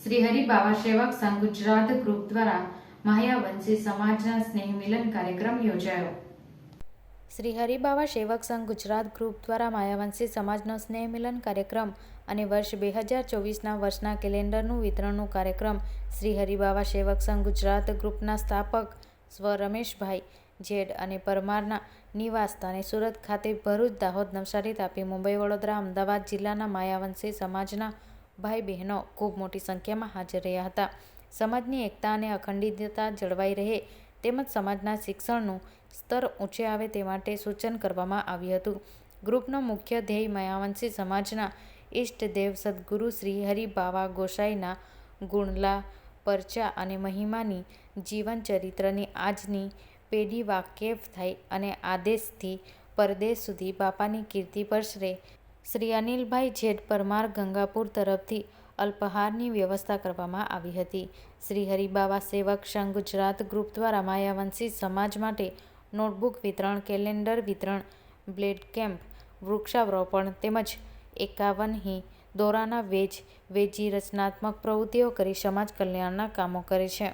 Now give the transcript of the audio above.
શ્રી હરિ સેવક સંઘ ગુજરાત ગ્રુપ દ્વારા માહ્યાવંશી સમાજના સ્નેહ મિલન કાર્યક્રમ યોજાયો. શ્રી હરિબાવા સેવક સંઘ ગુજરાત ગ્રુપ દ્વારા માયાવંશી સમાજનો સ્નેહ મિલન કાર્યક્રમ અને વર્ષ બે હજાર ચોવીસના વર્ષના કેલેન્ડરનું વિતરણનું કાર્યક્રમ શ્રી હરિબાવા સેવક સંઘ ગુજરાત ગ્રુપના સ્થાપક સ્વ રમેશભાઈ જેડ અને પરમારના નિવાસ સ્થાને સુરત ખાતે ભરૂચ દાહોદ નવસારી તાપી મુંબઈ વડોદરા અમદાવાદ જિલ્લાના માયાવંશી સમાજના ભાઈ બહેનો ખૂબ મોટી સંખ્યામાં હાજર રહ્યા હતા. સમાજની એકતા અને અખંડિતતા જળવાઈ રહે તેમજ સમાજના શિક્ષણનું સ્તર ઊંચે આવે તે માટે સૂચન કરવામાં આવ્યું હતું. ગ્રુપનો મુખ્ય ધ્યેય માયાવંશી સમાજના ઈષ્ટદેવ સદગુરુ શ્રી હરિબાવા ગોસાઈના ગુણલા, પરચા અને મહિમાની જીવન ચરિત્રની આજની પેઢી વાકેફ થાય અને આદેશથી પરદેશ સુધી બાપાની કીર્તિ પ્રસરે શ્રી અનિલભાઈ જેઠ પરમાર ગંગાપુર તરફથી અલ્પહારની વ્યવસ્થા કરવામાં આવી હતી. શ્રી હરિબાવા સેવક સંઘ ગુજરાત ગ્રુપ દ્વારા માયાવંશી સમાજ માટે નોટબુક વિતરણ, કેલેન્ડર વિતરણ, બ્લેડ કેમ્પ, વૃક્ષારોપણ તેમજ એકાવનહી દોરાના વેજ વેજી રચનાત્મક પ્રવૃત્તિઓ કરી સમાજ કલ્યાણના કામો કરે છે.